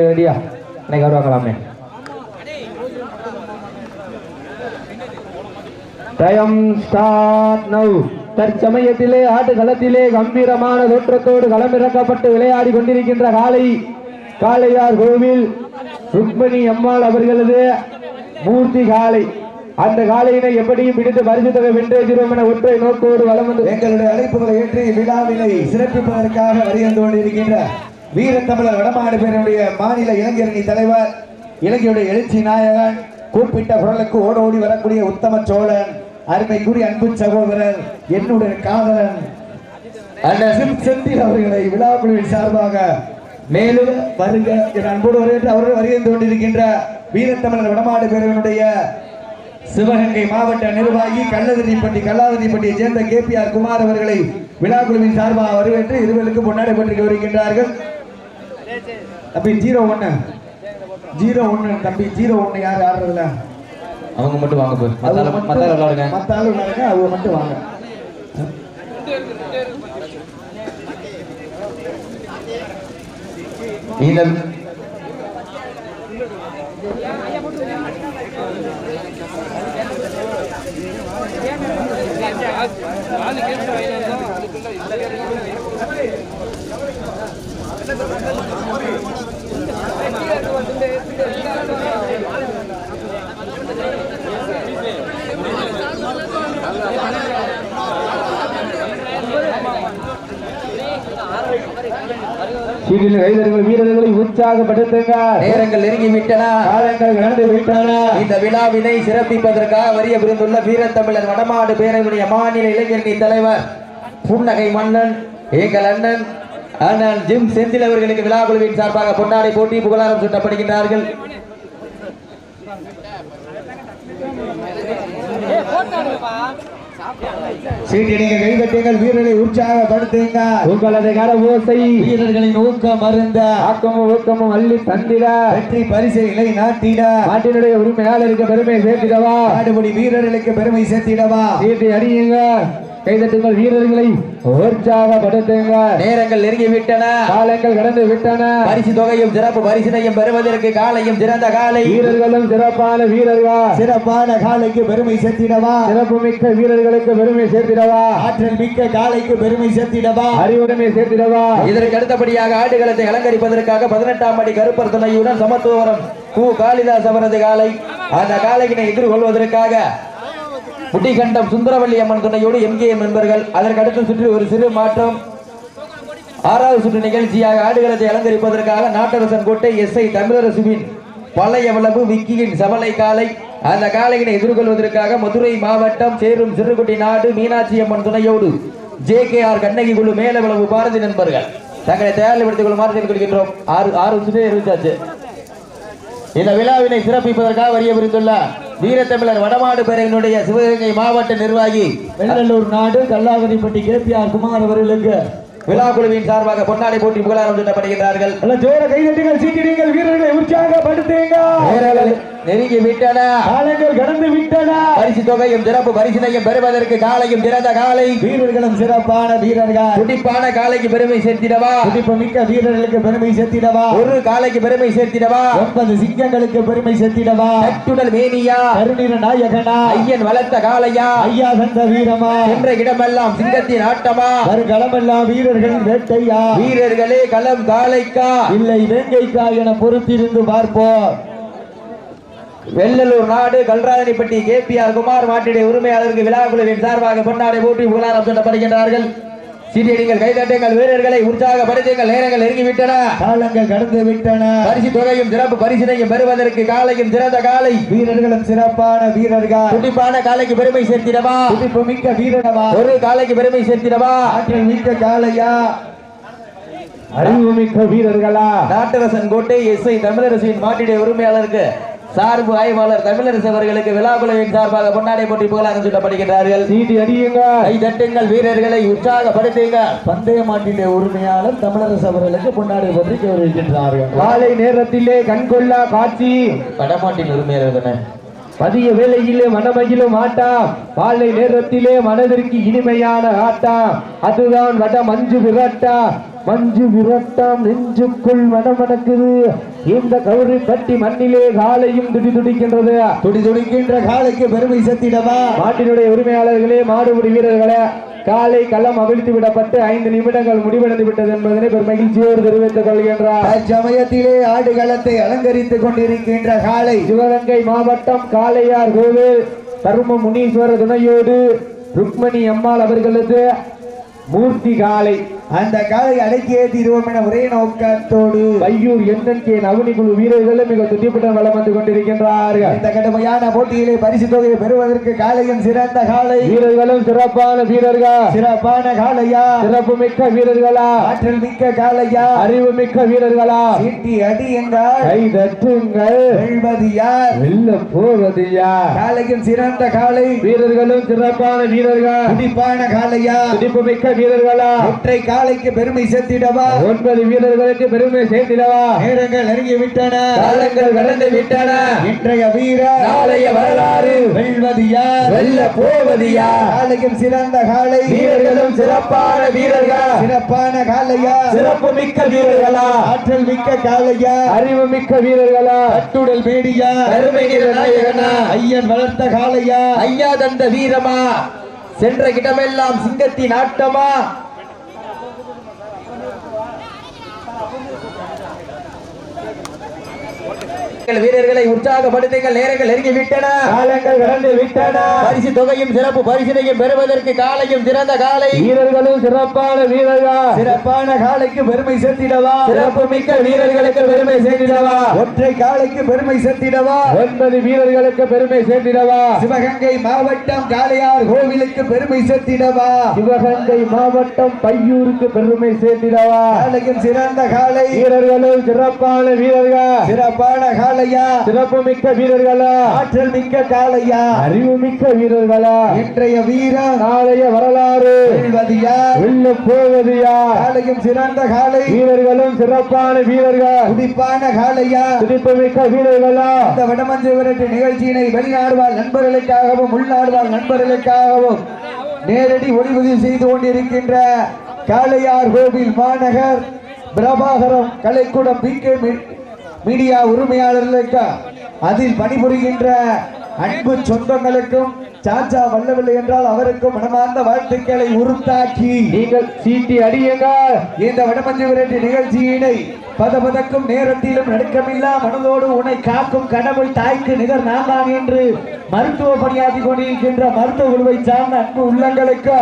ரெடியா இன்னைக்கு வருவாங்களாமே time start now தற்சமயத்திலே ஆட்டுக்களத்திலே கம்பீரமான தோற்றத்தோடு களமிறக்கப்பட்டு விளையாடி கொண்டிருக்கின்ற காலை காளையார் கோவில் ருக்மணி அம்மாள் அவர்களது மூர்த்தி காலை அந்த காலையினை எப்படியும் பிடித்து பரிசு தொகை வென்றே என ஒற்றை நோக்கோடு வளம் வந்து எங்களுடைய அழைப்புகளை ஏற்றி விழாவினை சிறப்பிப்பதற்காக வருகின்ற கொண்டிருக்கின்ற வீரத்தமிழர் வடமாடு பேரனுடைய மாநில இளைஞரணி தலைவர் இலங்கையுடைய எழுச்சி நாயகன் கூப்பிட்ட குரலுக்கு ஓடோடி வரக்கூடிய உத்தம சோழன் அருமைக்குரிய அன்பு சகோதரர் என்னுடைய காதலன் அண்ணன் செந்தில் அவர்களை விழாக்குழுவின் சார்பாக மேலும் வருக என் அன்போடு வருகின்ற அவர்கள் வருகின்ற கொண்டிருக்கின்ற வீரத்தமிழர் வடமாடு பேரவனுடைய சிவகங்கை மாவட்ட நிர்வாகி கள்ளதிரிப்பட்டி கல்லாதிரிப்பட்டியை சேர்ந்த கே பி ஆர் குமார் அவர்களை விழாக்குழுவின் சார்பாக வரவேற்று இருவருக்கு முன்னாடி பற்றி வருகின்றார்கள் தம்பி ஜீரோ ஒன்று ஜீரோ ஒன்று தம்பி ஜீரோ ஒன்று யார் ஆடுறதுல? அவங்க மட்டும் வாங்க போய் அவங்க மத்த மட்டும் விளையாடுங்க மத்த ஆளு விளையாடுங்க அவங்க மட்டும் வாங்க. இந்த சீட்டில் கைதர்கள் வீரர்களை உற்சாகப்படுத்துங்க. நேரங்கள் நெருங்கி விட்டன. காலங்கள் கடந்து விட்டன. இந்த விழாவினை சிறப்பிப்பதற்காக வரிய விருந்துள்ள வீரத்தமிழர் வடமாடு பேரவையுடைய மாநில இளைஞரணி தலைவர் புன்னகை மன்னன் எங்கள் அண்ணன் அண்ணன் ஜிம் செந்தில் அவர்களுக்கு விழா குழுவின் சார்பாக பொன்னாடை போட்டி புகழாரம் சூட்டப்படுகின்றார்கள். சீட்டிடிங்க கைதட்டுங்கள் வீரரை உற்சாகப்படுத்துங்க உங்களது கரவோசை வீரர்களின் ஊக்கம் அருந்த ஆக்கமும் ஊக்கமும் அள்ளி தந்திட. வெற்றி பரிசை இலை நாட்டிட நாட்டினுடைய உரிமையாளருக்கு பெருமை சேர்த்திடவா? நாடுபடி வீரர்களுக்கு பெருமை சேர்த்திடவா? சீட்டை அடியுங்க கைதட்டுங்கள் வீரர்களை உற்சாகப்படுத்துங்க நேரங்கள் நெருங்கி விட்டன காலங்கள் கடந்து விட்டன பரிசு தொகையும் சிறப்பு பரிசினையும் பெறுவதற்கு காலையும் சிறந்த காலை. வீரர்களும் சிறப்பான வீரர்கள்? சிறப்பான காலைக்கு பெருமை சேர்த்திடவா? சிறப்பு மிக்க வீரர்களுக்கு பெருமை சேர்த்திடவா? ஆற்றல் மிக்க காலைக்கு பெருமை சேர்த்திடவா? அறிவுடைமை சேர்த்திடவா? இதற்கு அடுத்தபடியாக ஆடுகளத்தை அலங்கரிப்பதற்காக பதினெட்டாம் அடி கருப்பர் துணையுடன் சமத்துவரம் கு காளிதாஸ் அவரது காலை. அந்த காலையினை எதிர்கொள்வதற்காக முட்டிகண்டம் சுந்தரவல்லி அம்மன் துணையோடு எம்கேஎம் நண்பர்கள். அதற்கு அடுத்த சுற்று ஒரு சிறு மாற்றம். ஆறாவது சுற்று நிகழ்ச்சியாக ஆடுகளத்தை அலங்கரிப்பதற்காக நாட்டரசன் கோட்டை எஸ் ஐ தமிழரசுவின் பழைய வளவு விக்கியின் சவலை காலை. அந்த காலையினை எதிர்கொள்வதற்காக மதுரை மாவட்டம் சேரும் சிறுகுட்டி நாடு மீனாட்சி அம்மன் துணையோடு ஜே கே ஆர் கண்ணகி குழு மேல விளம்பு பாரதி நண்பர்கள். தங்களை தயாரிப்படுத்திக் கொள்ளுமாறு தெரிந்து கொள்கின்றோம் ஆறு ஆறு சுற்று இருந்துச்சு இந்த விழாவினை சிறப்பிப்பதற்காக வரிய புரிந்துள்ள வீரத்தமிழர் வடமாடு பேரவையினுடைய சிவகங்கை மாவட்ட நிர்வாகி வெள்ளலூர் நாடு Kallavathipatti K. P. R. Kumar அவர்களுக்கு விழா குழுவின் சார்பாக பொன்னாடை போட்டி புகழாரம் சூட்டப்படுகிறார்கள் ஜோர கைதட்டுங்கள் சீட்டிடுங்கள் வீரர்களை உற்சாகப்படுத்துங்க நேரங்கள் நெருங்கி விட்டன. காலங்கள் கடந்து விட்டன. பரிசு தொகையும் சிறப்பு பரிசினையும் பெறுவதற்கு காலையும் சிறந்த காலை. வீரர்களும் சிறப்பான வீரர்கள். துடிப்பான காலைக்கு பெருமை சேர்த்திடவா? துடிப்பு மிக்க வீரர்களுக்கு பெருமை சேர்த்திடவா? ஒரு காலைக்கு பெருமை சேர்த்திடவா? ஒன்பது சிங்கங்களுக்கு பெருமை சேர்த்திடவா? கட்டுடல் மேனியா? கருணிர நாயகனா? ஐயன் வளர்த்த காளையா? ஐயா தந்த வீரமா? என்ற இடமெல்லாம் சிங்கத்தின் ஆட்டமா? வருகளமெல்லாம் வீரர்கள் வேட்டையா? வீரர்களே களம் காளைக்கா? இல்லை வேங்கைக்கா என பொறுத்திருந்து பார்ப்போம். வெள்ளலூர் நாடு Kalrathanipatti K P R Kumar மாட்டிடைய உரிமையாளருக்கு விழா குழுவின் சார்பாக பொன்னாடை போட்டி புகழாரம் சொல்லப்படுகின்றார்கள் சீட்டியடிங்கள் கைதட்டுங்கள் வீரர்களை உற்சாகப்படுத்துங்கள் நேரங்கள் நெருங்கிவிட்டன. காலங்கள் கடந்து விட்டன. பரிசு தொகையும் சிறப்பு பரிசினையும் பெறுவதற்கு காலையும் சிறந்த காலை. வீரர்களும் சிறப்பான வீரர்கள். துடிப்பான காலைக்கு பெருமை சேர்த்திடவா? துடிப்பு மிக்க வீரனவா? ஒரு காலைக்கு பெருமை சேர்த்திடவா? ஆற்றல் மிக்க காலையா? அறிவு மிக்க வீரர்களா? நாட்டரசன் கோட்டை எஸ் ஐ தமிழரசின் மாட்டிடைய உரிமையாளருக்கு சார்பு ஆய்வாளர் தமிழரசு அவர்களுக்கு விழாக்குழுவின் சார்பாக பொன்னாடை போட்டி புகழாரம் சூட்டப்படுகிறார்கள் சீட்டி அடியுங்க. கை தட்டுங்கள் வீரர்களை உற்சாகப்படுத்துங்க. பந்தய மாட்டிலே உரிமையாளர் தமிழரசு அவர்களுக்கு பொன்னாடை போட்டி கௌரவிக்கின்றார்கள் காலை நேரத்திலே கண்கொள்ளா காட்சி. வடமாட்டின் உரிமையாளர் தானே மதிய வேளையிலே மனமகிழும் ஆட்டம் காலை நேரத்திலே மனதிற்கு இனிமையான ஆட்டம் அதுதான் வட மஞ்சு விரட்டா. மஞ்சு விரட்டாம் நெஞ்சுக்குள் மனமணக்குது இந்த கௌரி பட்டி மண்ணிலே காலையும் துடி துடிக்கின்றது. துடி துடிக்கின்ற காலைக்கு பெருமை சேர்த்திடவா மாட்டினுடைய உரிமையாளர்களே மாடுபிடி வீரர்களே காலை களம் அவிழ்த்து விடப்பட்டு ஐந்து நிமிடங்கள் முடிவடைந்து விட்டது என்பதனை பெரும் மகிழ்ச்சியோடு தெரிவித்துக் கொள்கின்றார். தற்சமயத்திலே ஆடுகளத்தை அலங்கரித்துக் கொண்டிருக்கின்ற காலை. சிவகங்கை மாவட்டம் காளையார் கோவில் தர்ம முனீஸ்வர துணையோடு ருக்மணி அம்மாள் அவர்களது மூர்த்தி காலை. அந்த காலை அடக்கியே தீர்வோம் என ஒரே நோக்கத்தோடு பையூர் கே நவனி குழு வீரர்களும் மிக துடிப்புடன் வளம் வந்து கொண்டிருக்கின்றார்கள். இந்த கடுமையான போட்டியிலே பரிசு தொகையை பெறுவதற்கு காலையும் சிறந்த காலை. வீரர்களும் சிறப்பான வீரர்கள். சிறப்பான காலையா? சிறப்பு மிக்க வீரர்களா? ஆற்றல் மிக்க காலையா? அறிவு மிக்க வீரர்களா? சீட்டி அடி என்றால் கை தட்டுங்கள். வெல்வது யார்? வெல்ல போவது யார்? காலையும் சிறந்த காலை. வீரர்களும் சிறப்பான வீரர்கள். துடிப்பான காலையா? துடிப்பு மிக்க வீரர்களா? ஒற்றை காலைக்கு பெருமை சேர்த்திடவா? ஒன்பது வீரர்களுக்கு பெருமை சேர்த்திடவா? நேரங்கள் நெருங்கி விட்டன. காலங்கள் கடந்து விட்டன. இன்றைய வீர நாளைய வரலாறு. வெல்வது யார்? வெல்ல போவது யார்? சிறந்த காலை வீரர்களும் சிறப்பான வீரர்கள்? சிறப்பான காலையா சிறப்பு மிக்க வீரர்களா? ஆற்றல் மிக்க காலையா அறிவு மிக்க வீரர்களா? கட்டுடல் மேடியா? பெருமைகிற நாயகனா? ஐயன் வளர்த்த காலையா ஐயா தந்த வீரமா? சென்ற இடமெல்லாம் சிங்கத்தின் ஆட்டமா? வீரர்களை உற்சாகப்படுத்துங்கள் நேரங்கள் நெருங்கி விட்டன. காலங்கள் கடந்து விட்டன. பரிசு தொகையும் சிறப்பு பரிசினையும் பெறுவதற்கு காலையும் சிறந்த காலை. வீரர்களும் சிறப்பான வீரர்கள். சிறப்பான காலைக்கு பெருமை சேர்த்திடவா? சிறப்பு மிக்க வீரர்களுக்கு பெருமை சேர்த்திடவா? ஒற்றை காலைக்கு பெருமை சேர்த்திடவா? ஒன்பது வீரர்களுக்கு பெருமை சேர்த்திடவா? சிவகங்கை மாவட்டம் காளையார் கோவிலுக்கு பெருமை சேர்த்திடவா? சிவகங்கை மாவட்டம் பையூருக்கு பெருமை சேர்த்திடவா? காலையும் சிறந்த காலை. வீரர்களும் சிறப்பான வீரர்கள். சிறப்பான காளையா? சிறப்பு மிக்க வீரர்களா? ஆற்றல் மிக்க காளையா? அறிவு மிக்க வீரர்களா? இன்றைய வீரன் நாளைய வரலாறு. வெல்வது யார் வெல்ல போவது யார் சிறந்த காலை வீரர்களும் சிறப்பான வீரர்கள். துடிப்பான காளையா? துடிப்பு மிக்க வீரர்களா? இந்த வடமஞ்சு விரட்டு நிகழ்ச்சியினை வெளிநாடு வாழ் நண்பர்களுக்காகவும் உள்நாடு வாழ் நண்பர்களுக்காகவும் நேரடி ஒளிபதிவு செய்து கொண்டிருக்கின்ற காளையார் கோவில் மாநகர் Prabhakaram Kalaikoodam P K media உரிமையாளர்களுக்கு அதில் பணிபுரிகின்ற அன்பு சொந்தங்களுக்கும் சாச்சா வல்லவில்லை என்றால் அவருக்கும் மனமார்ந்த வாழ்த்துக்களை உருத்தாக்கி. நீங்கள் சீட்டி அடியுங்கள். இந்த வடமஞ்சு விரட்டு நிகழ்ச்சியினை பதபதக்கும் நேரத்திலும் நடுக்கமில்லா மனதோடு உன்னை காக்கும் கடவுள் தாய்க்கு நிகர் நான் தான் என்று மருத்துவ பணியாற்றி கொண்டிருக்கின்ற மருத்துவ குழுவை சார்ந்த அன்பு உள்ளங்களுக்கு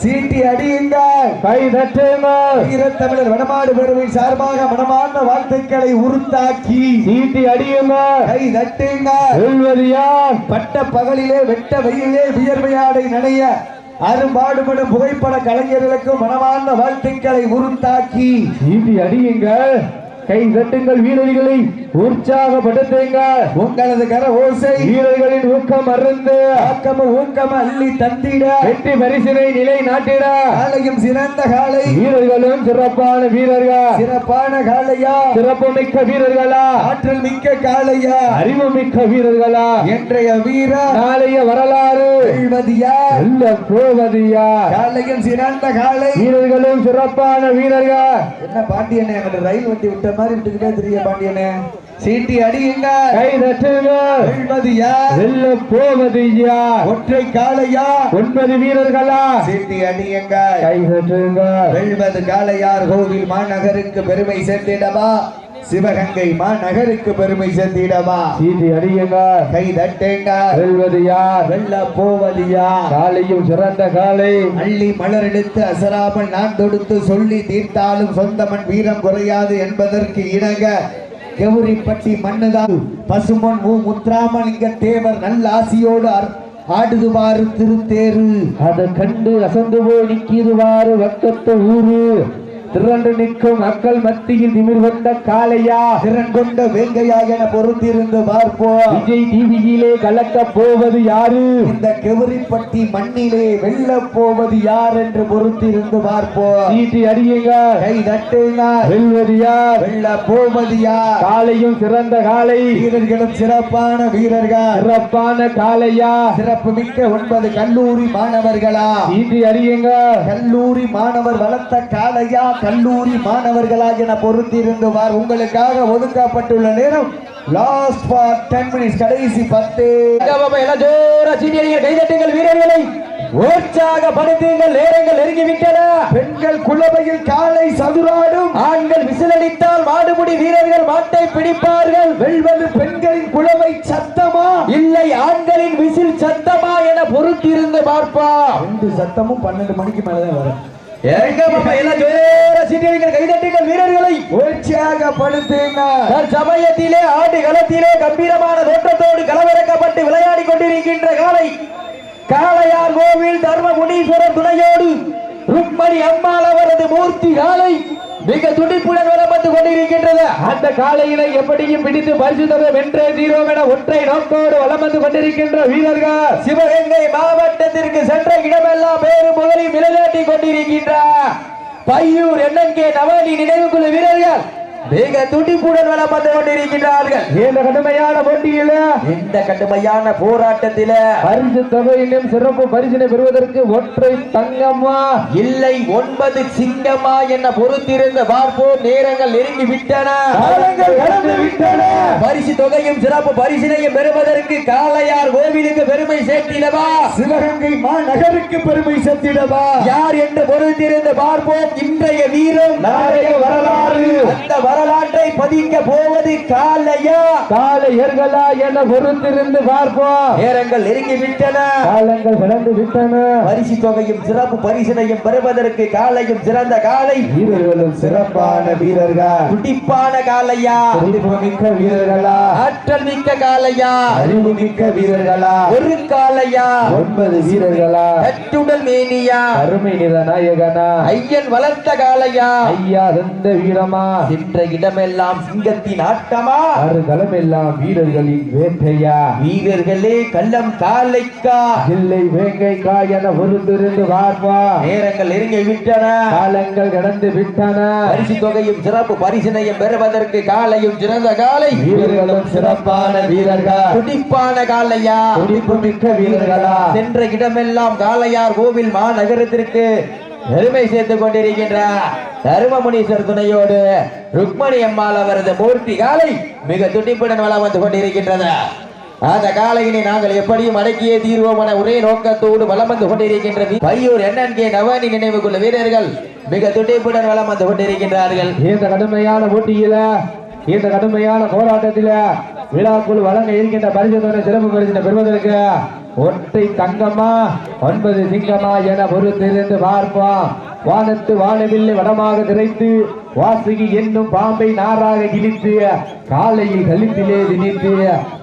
சீட்டி அடியுங்கள் கை தட்டுங்கள் ஈரத்தமிழர் வடமாடு பேரவை சார்பாக மனமார்ந்த வாழ்த்துக்களை உருத்தாக்கி. சீட்டி அடியுங்கள் கை தட்டுங்கள் வெல்வது யார் பட்ட பகலிலே வெட்ட வெயிலே வியர்வையாடை நனைய அரும்பாடுபடும் புகைப்பட கலைஞர்களுக்கு மனமார்ந்த வாழ்த்துக்களை உருத்தாக்கி. சீட்டி அடியுங்கள் கை தட்டுங்கள் வீரர்களை. உற்சாகப்படுத்துங்கள் உங்களது கர ஓசை வீரர்களின் ஊக்கம் அருந்து. ஆக்கம ஊக்கம அள்ளி தந்திட. வெற்றி பரிசினை நிலை நாட்டிட காலையும் சிறந்த காலை. வீரர்களும் சிறப்பான வீரர்கள். சிறப்பான காளையா சிறப்பு மிக்க வீரர்களா. ஆற்றல் மிக்க காளையா அறிவு மிக்க வீரர்களா. இன்றைய வீர. நாளைய வரலாறு. வெல்வதியா. வெல்ல போவது யார் காலையும் சிறந்த காலை. வீரர்களும் சிறப்பான வீரர்கள். என்ன பாண்டியனே எங்கிட்ட ரயில் வண்டி விட்ட மாதிரி விட்டுக்கிட்டே தெரிய பாண்டியனே. சீட்டி அடியுங்க கை தட்டுங்கள் வெல்வதியா வெல்ல ஒற்றை காளையா? ஒன்பது வீரர்களா? சீட்டி அடியுங்க கை தட்டுங்கள் வெல்வது காளையார் கோவில் மாநகருக்கு பெருமை சேர்த்திடவா? சிவகங்கை மாநகருக்கு பெருமை சேர்த்திடவா? சீட்டி அடியுங்கள் கை தட்டுங்க. வெல்வது யார் வெல்ல போவதியா காலையும் சிறந்த காலை. அள்ளி மலர் எடுத்து அசராமல் நான் தொடுத்து சொல்லி தீர்த்தாலும் சொந்தமன் வீரம் குறையாது என்பதற்கு இணங்க கெவுரிப்பட்டி மண்ணுதான் பசுமன் ஊ முத்ராமலிங்க தேவர் நல்ல ஆசியோடு ஆடுதுவாறு திருத்தேரு அதை கண்டு அசந்து போய் நிக்கிதுவாறு வக்கத்த ஊரு. திரண்டு நிற்கும் மக்கள் மத்தியில் திமிர் கொண்ட காளையா. திறன் கொண்ட வேங்கையாக என பொறுத்திருந்து பார்ப்போம். விஜய் டிவியிலே கலக்க போவது யாரு? இந்த கெவரிப்பட்டி மண்ணிலே வெல்ல போவது யார் என்று பொறுத்திருந்து பார்ப்போம். சீட்டி அடியுங்க. கை தட்டுங்க. வெல்வது யார் வெல்ல போவது யார்? காளையும் சிறந்த காளை. வீரர்களும் சிறப்பான வீரர்கள். சிறப்பான காளையா. சிறப்பு மிக்க ஒன்பது கல்லூரி மாணவர்களா. சீட்டி அடியுங்க. கல்லூரி மாணவர் வளர்த்த காலையா கல்லூரி மாணவர்களா என பொறுத்திருந்து வார் உங்களுக்காக ஒதுக்கப்பட்டுள்ள நேரம் லாஸ்ட் ஃபார் டென் மினிட்ஸ் கடைசி பத்து. கைதட்டுங்கள் வீரர்களை. உற்சாகப்படுத்துங்கள் நேரங்கள் நெருங்கிவிட்டன. பெண்கள் குளவையில் காலை சதுராடும். ஆண்கள் விசிலடித்தால் மாடுபிடி வீரர்கள் மாட்டை பிடிப்பார்கள். வெல்வது பெண்களின் குளவை சத்தமா? இல்லை ஆண்களின் விசில் சத்தமா என பொறுத்திருந்து பார்ப்பா. ரெண்டு சத்தமும் பன்னெண்டு மணிக்கு மேலதான் வரும். வீரர்களை. சமயத்திலே ஆடு களத்திலே கம்பீரமான தோற்றத்தோடு களமிறக்கப்பட்டு விளையாடி கொண்டிருக்கின்ற காலை காளையார் கோவில் தர்ம முனீஸ்வரர் துணையோடு ருக்மணி அம்மாள் அவரது மூர்த்தி காலை மிக துடிப்புடன் வந்து கொண்டிருக்கின்றது. அந்த காளையினை எப்படியும் பிடித்து பரிசு தர வென்றே தீரோம் என ஒற்றை நோக்கோடு வலம் வந்து கொண்டிருக்கின்ற வீரர்கள். சிவகங்கை மாவட்டத்திற்கு சென்ற இடமெல்லாம் பேரு முதலில் கொண்டிருக்கின்ற பையூர் என்என்கே நவனி நினைவுக்குள்ள வீரர்கள். மிக துடிப்புடன் வந்து கொண்டிருக்கின்றார்கள். இந்த கடுமையான போட்டியில இந்த கடுமையான போராட்டத்தில பரிசு தொகையிலும் சிறப்பு பரிசினை பெறுவதற்கு ஒற்றை தங்கம்மா. இல்லை ஒன்பது சிங்கமா என்ன பொறுத்திருந்த பார்ப்போம். நேரங்கள் நெருங்கி விட்டன பரிசு தொகையும் சிறப்பு பரிசினையும் பெறுவதற்கு காளையார் கோவிலுக்கு பெருமை சேர்த்திடவா? சிவகங்கை மாநகருக்கு பெருமை சேர்த்திடவா? யார் என்று பொறுத்திருந்து பார்ப்போம். இன்றைய வீரம் நாளைய வரலாறு. அந்த வரலாற்றை பதிக்க போவது காளையா காளையர்களா என பொறுத்திருந்து பார்ப்போம். நேரங்கள் நெருங்கி விட்டன காலங்கள் கடந்து விட்டன. பரிசு தொகையும் சிறப்பு பரிசினையும் பெறுவதற்கு காளையும் சிறந்த காளை வீரர்களும் சிறப்பான வீரர்கள். துடிப்பான காளையா மிக்க வீரர்களா? ஆற்றல் மிக்க காளையா அறிவு மிக்க வீரர்களா? ஒரு காளையா ஒன்பது வீரர்களா? கட்டுடல் மேனியா? அருமை நிற நாயகனா? ஐயன் வளர்த்த காளையா ஐயா தந்த வீரமா? சென்ற இடமெல்லாம் சிங்கத்தின் ஆட்டமா? அருகலம் எல்லாம் வீரர்களின் வேட்டையா? வீரர்களே கள்ளம் காளைக்கா இல்லை வேங்கை என பொறுத்திருந்து பார்ப்பா நேரங்கள் நெருங்கி விட்டன. காலங்கள் கடந்து விட்டன. பரிசு தொகையும் சிறப்பு பரிசினையும் பெறுவதற்கு காளையும் சிறந்த காளை வீரர்களும் சிறப்பான வீரர்கள். துடிப்பான காளையா துடிப்பு மிக்க வீரர்களா? சென்ற இடமெல்லாம் காளையார் கோவில் மாநகரத்திற்கு பெருமை சேர்த்துக் கொண்டிருக்கின்ற தருமமுனீஸ்வர் துணையோடு ருக்மணி அம்மாள் அவரது மூர்த்தி காலை மிக துடிப்புடன் வளம் வந்து கொண்டிருக்கின்றது. அந்த காலையினை நாங்கள் எப்படியும் அடக்கியே தீர்வோம் என ஒரே நோக்கத்தோடு வலம் வந்து கொண்டிருக்கின்ற பையூர் என்என்கே நவானி நினைவு கொள்ள வீரர்கள் மிக துடிப்புடன் வலம் வந்து கொண்டிருக்கின்றார்கள். இந்த கடுமையான போட்டியில இந்த கடுமையான போராட்டத்தில விழாக்குள் வழங்க இருக்கின்ற பரிசு சிறப்பு பரிசினை பெறுவதற்கு ஒற்றை தங்கமா ஒன்பது சிங்கமா என பொறுத்திருந்து பார்ப்போம். வானத்து வானவில்லை வடமாக திரைத்து வாசுகி என்னும் பாம்பை நாராக கிழித்து காலையில் கழிப்பிலே திணித்து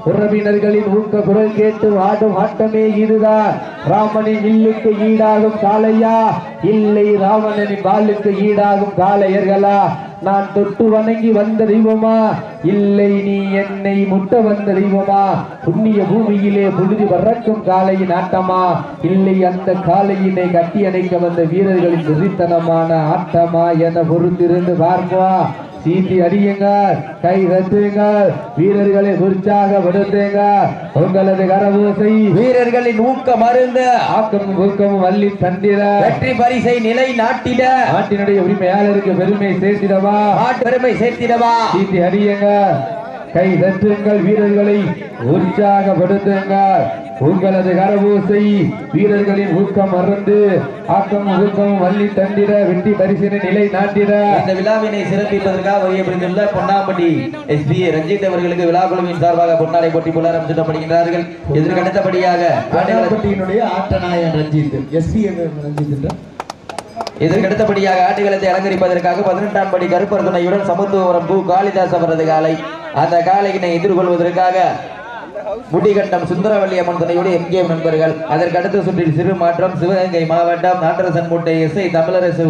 உறவினர்களின் ஊக்க குரல் கேட்டு ஆடும் ஆட்டமே இதுதான். ராமனின் இல்லுக்கு ஈடாகும் காளையா? இல்லை ராவணனின் பாலுக்கு ஈடாகும் காளையர்களா? நான் தொட்டு வணங்கி வந்த தெய்வமா? இல்லை நீ என்னை முட்ட வந்த தெய்வமா? புண்ணிய பூமியிலே புழுதி பறக்கும் காளையின் ஆட்டமா? இல்லை அந்த காளையினை கட்டி அணைக்க வந்த வீரர்களின் வெறித்தனமான ஆட்டமா என பொறுத்திருந்து பார்ப்போம். சீட்டி அடியுங்க கை தட்டுங்க வீரர்களை உற்சாகப்படுத்துங்க உங்களது கரபூசை வீரர்களின் ஊக்க மருந்து. ஆக்கமும் ஊக்கமும் வள்ளி தந்திர வெற்றி பரிசை நிலை நாட்டிட. நாட்டினுடைய உரிமையாளருக்கு பெருமை சேர்த்திடவா? நாட்டு பெருமை சேர்த்திடவா? சீட்டி அடியுங்க கை தட்டுங்கள் வீரர்களை உற்சாகப்படுத்துங்க உங்களது கரபூசை வீரர்களின் ஊக்கம் மறந்து ஆக்கமும் ஊக்கமும் வள்ளி தந்திட வெற்றி பரிசினை நிலை நாட்டிட. இந்த விழாவினை சிறப்பிப்பதற்காக வருகைப்படுத்தியுள்ள பொன்னாம்பட்டி எஸ்பி ரஞ்சித் அவர்களுக்கு விழா குழுவின் சார்பாக பொன்னாடை போட்டி புலரம் சுட்டப்படுகின்றார்கள் இதற்கு அடுத்தபடியாக கடாப்பட்டியினுடைய ஆட்டநாயகன் ரஞ்சித் எஸ்பி ரஞ்சித் என்ற இதற்கு அடுத்தபடியாக ஆட்டுகளத்தை அலங்கரிப்பதற்காக பதினெட்டாம் படி கருப்பர் துணையுடன் சமத்துவபுரம் பூ காளிதாஸ் அவரது காலை. அந்த காலையினை எதிர்கொள்வதற்காக முடிகண்டம் சுந்தரவல்லி அம்மன் துணையோடு எம்கேஎம் நண்பர்கள். அதற்கு அடுத்த சுற்றில் சிறு மாற்றம் சிவகங்கை மாவட்டம் நாட்டரசன் மூட்டை எஸ்ஐ தமிழரசு.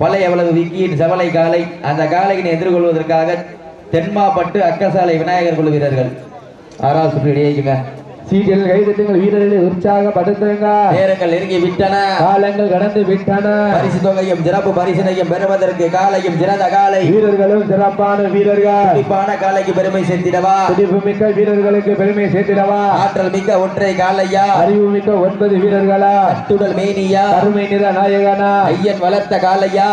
பழைய எவ்வளவு விக்கியின் செவலை காலை அந்த காலையினை எதிர்கொள்வதற்காக தென்மாப்பட்டு அக்கசாலை விநாயகர் குழு வீரர்கள். ஆறாவது சுற்று இடையேங்க சீட்டில் கைதட்டுங்கள். வீரர்களை உற்சாகப்படுத்துங்க நேரங்கள் நெருங்கி விட்டன. காலங்கள் கடந்து விட்டன. பரிசு தொகையும் சிறப்பு பரிசினையும் பெறுவதற்கு காலையும் சிறந்த காலை. வீரர்களும் சிறப்பான வீரர்கள். குறிப்பான காலைக்கு பெருமை சேர்த்திடவா? துடிப்பு மிக்க வீரர்களுக்கு பெருமை சேர்த்திடவா? ஆற்றல் மிக்க ஒற்றை காலையா? அறிவு மிக்க ஒன்பது வீரர்களா? அட்டுடல் மேனியா? கருமை நிற நாயகனா? ஐயன் வளர்த்த காலையா?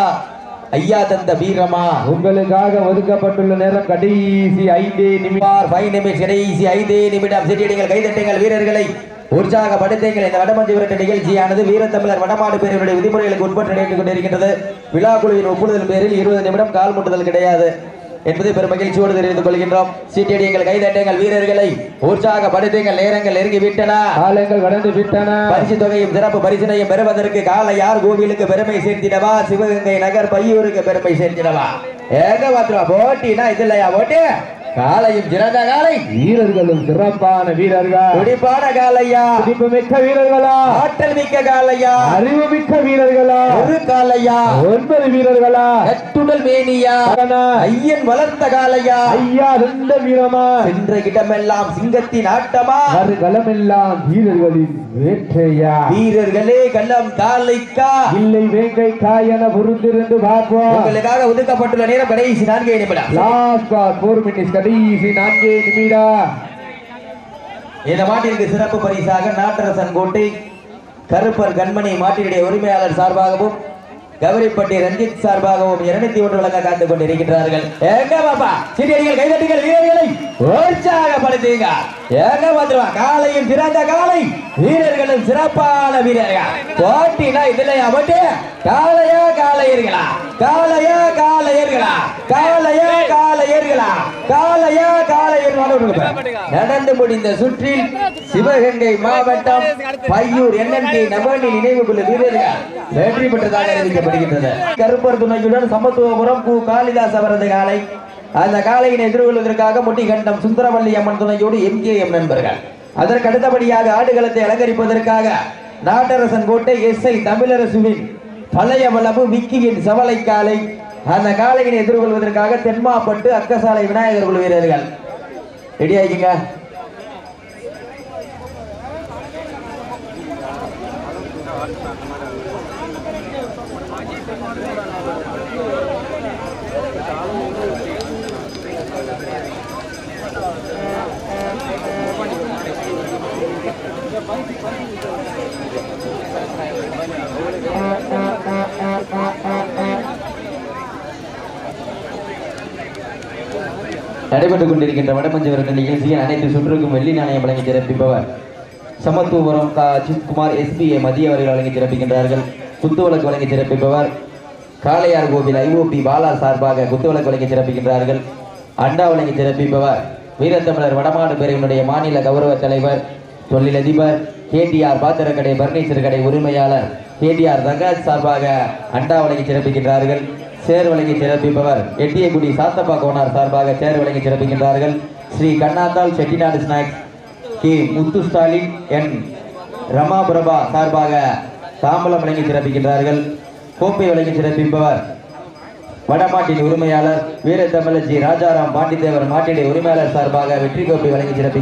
ஐயா தந்த வீரமா. உங்களுக்காக ஒதுக்கப்பட்டுள்ள நேரம் கடைசி ஐந்தே நிமிடம். கடைசி ஐந்தே நிமிடம். சிட்டியடிங்கள் கைதட்டுங்கள் வீரர்களை. உற்சாகப்படுத்துங்கள். இந்த வடமஞ்சி விரட்டு நிகழ்ச்சியானது வீரத்தமிழர் வடமாடு பேரவருடைய விதிமுறைகளுக்கு உட்பட்டு நடைபெற்றுக் கொண்டிருக்கின்றது. விழா குழுவின் ஒப்புதல் பேரில் இருபது நிமிடம் கால் முட்டுதல் கிடையாது. என்பதை பெரும் மகிழ்ச்சியோடு தெரிவித்துக் கொள்கின்றோம். சீட்டியடிங்கள் கைதட்டுங்கள் வீரர்களை உற்சாகப்படுத்துங்கள் நேரங்கள் நெருங்கி விட்டன காலங்கள் கடந்து விட்டன. பரிசு தொகையும் சிறப்பு பரிசினையும் பெறுவதற்கு காலையார் கோவிலுக்கு பெருமை சேர்த்திடவா? சிவகங்கை நகர் பையூருக்கு பெருமை சேர்த்திடவா? ஏக மாத்திரமா போட்டினா இது இல்லையா போட்டி? காலையும் சிறந்த காலை வீரர்களும் சிறப்பான வீரர்கள். துடிப்பான காலையா துடிப்பு மிக்க வீரர்களா. ஆற்றல் மிக்க காலையா அறிவு மிக்க வீரர்களா. ஒரு காலையா ஒன்பது வீரர்களா. கட்டுடல் மேனியா. ஐயன் வளர்த்த காலையா ஐயா ரெண்ட வீரமா. சென்ற இடமெல்லாம் சிங்கத்தின் ஆட்டமா. களமெல்லாம் வீரர்களின் வேற்றையா வீரர்களே கள்ளம் காலைக்கா இல்லை வேங்கை காயன பொறுத்திருந்து பார்ப்போம். உங்களுக்காக ஒதுக்கப்பட்டுள்ள நேரம் கடைசி நான்கே நிமிடம். லாஸ்ட் பார் மினிட்ஸ் கடைசி நான்கே நிமிடா. இந்த மாட்டிற்கு சிறப்பு பரிசாக நாட்டரசன் கோட்டை கருப்பர் கண்மணி மாட்டினுடைய உரிமையாளர் சார்பாகவும் கவரிப்பட்டி ரஞ்சித் சார்பாகவும் இருநூத்தி ஒன்று வழங்க காத்துக் கொண்டிருக்கிறார்கள் எங்க பாப்பா சிறியடிகள் கைதட்டிகள் வீரர்களை உற்சாகப்படுத்துங்க. எங்க பாத்துருவா காலையும் சிறந்த காலை வீரர்களும் சிறப்பான வீரர்கள். போட்டினா இதுலயா போட்டி? காலையா காலையர்களா காலையா காலையர்களா காலையா காலையர்களா காலையா காலையர்களா நடந்து முடிந்த சுற்றில் சிவகங்கை மாவட்டம் பையூர் என்என்டி நபர்ணி நினைவு குழு வீரர்கள் வெற்றி பெற்றதாக அறிவிக்கப்படுகின்றது. கருப்பர் துணையுடன் சமத்துவபுரம் கு. காளிதாஸ் அவரது காலை அந்த காலையினை எதிர்கொள்வதற்காக முட்டிகண்டம் சுந்தரவல்லி அம்மன் துணையோடு எம்கேஎம் நண்பர்கள். அதற்கு அடுத்தபடியாக ஆடுகளத்தை அலங்கரிப்பதற்காக நாட்டரசன் கோட்டை எஸ் ஐ தமிழரசுவின் பழைய வளவு விக்கியின் சவலை காலை அந்த காலையினை எதிர்கொள்வதற்காக தென்மாப்பட்டு அக்கசாலை விநாயகர் குழு வீரர்கள். ரெடி ஆகிங்க நடைபெற்றுக் கொண்டிருக்கின்ற வடமஞ்சு நிகழ்ச்சியில் அனைத்து சுற்றுக்கும் வெள்ளி நாணயம் வழங்கி சிறப்பிப்பவர். சமத்துவபுரம் கா. அஜித்குமார் எஸ்பிஏ மதிய அவர்கள் வழங்கி சிறப்பிக்கின்றார்கள். குத்துவிளக்கு வழங்கி சிறப்பிப்பவர். காளையார் கோவில் ஐஓபி பாலா சார்பாக குத்துவிளக்கு வழங்கி சிறப்பிக்கின்றார்கள். அண்டா வழங்கி சிறப்பிப்பவர். வீரத்தமிழர் வடமாடு பிரிவினுடைய மாநில கௌரவ தலைவர் தொழிலதிபர் கேடிஆர் பாத்திரக்கடை பர்னிச்சர் கடை உரிமையாளர் கேடிஆர் தங்காஜ் சார்பாக அண்டா வழங்கி சிறப்பிக்கின்றார்கள். சேர் வழங்கி சிறப்பிப்பவர் எட்டியகுடி சாத்தப்பா கோனார் சார்பாக சேர் வழங்கி சிறப்பிக்கின்றார்கள். Sri Kannathal Chettinad snacks K Muthu Stalin N Ramaprabha சார்பாக தாம்பலம் வழங்கி சிறப்பிக்கின்றார்கள். கோப்பை வழங்கி சிறப்பிப்பவர் வடமாட்டின் உரிமையாளர் வீரத்தமிழச்சி ராஜாராம் பாண்டித்தேவர் மாட்டிடை உரிமையாளர் சார்பாக வெற்றி கோப்பை வழங்கி சிறப்பிக்கின்றார்.